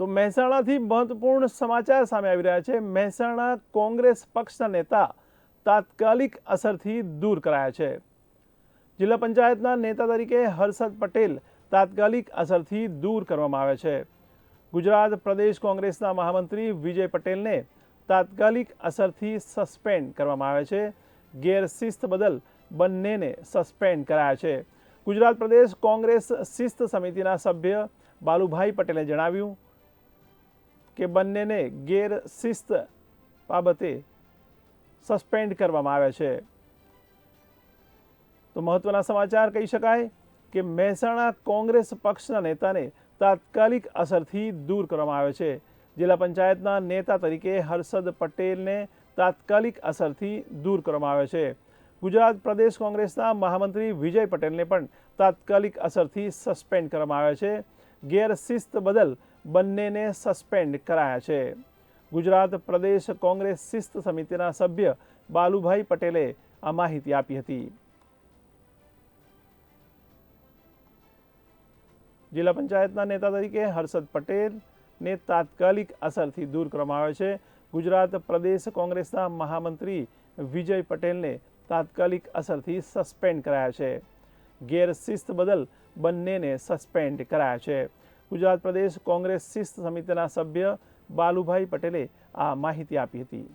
તો મહેસાણાથી મહત્વપૂર્ણ સમાચાર સામે આવી રહ્યા છે. મહેસાણા કોંગ્રેસ પક્ષના નેતા તાત્કાલિક અસરથી દૂર કરાયા છે. જિલ્લા પંચાયતના નેતા તરીકે હર્ષદ પટેલ તાત્કાલિક અસરથી દૂર કરવામાં આવે છે. ગુજરાત પ્રદેશ કોંગ્રેસના મહામંત્રી વિજય પટેલને તાત્કાલિક અસરથી સસ્પેન્ડ કરવામાં આવે છે. ગેરશિસ્ત બદલ બંનેને સસ્પેન્ડ કરાયા છે. ગુજરાત પ્રદેશ કોંગ્રેસ શિસ્ત સમિતિના સભ્ય બાલુભાઈ પટેલે જણાવ્યું કે બંનેને ગેરશિસ્ત બાબતે સસ્પેન્ડ કરવામાં આવ્યા છે. તો મહત્વના સમાચાર કહી શકાય કે મહેસાણા કોંગ્રેસ પક્ષના નેતાને તાત્કાલિક અસરથી દૂર કરવામાં આવે છે. જિલ્લા પંચાયતના નેતા તરીકે હર્ષદ પટેલને તાત્કાલિક અસરથી દૂર કરવામાં આવે છે. ગુજરાત પ્રદેશ કોંગ્રેસના મહામંત્રી વિજય પટેલને પણ તાત્કાલિક અસરથી સસ્પેન્ડ કરવામાં આવે છે. ગેરશિસ્ત બદલ બંનેને સસ્પેન્ડ કરાયા છે. ગુજરાત પ્રદેશ કોંગ્રેસ શિસ્ત સમિતિના સભ્ય બાલુભાઈ પટેલે આ માહિતી આપી હતી. જિલ્લા પંચાયતના નેતા તરીકે હર્ષદ પટેલને તાત્કાલિક અસરથી દૂર કરવામાં આવે છે. ગુજરાત પ્રદેશ કોંગ્રેસના મહામંત્રી વિજય પટેલને તાત્કાલિક અસરથી સસ્પેન્ડ કરાયા છે. ગેરશિસ્ત બદલ બંનેને સસ્પેન્ડ કરાયા છે. ગુજરાત પ્રદેશ કોંગ્રેસ શિસ્ત સમિતિના સભ્ય બાલુભાઈ પટેલે આ માહિતી આપી હતી.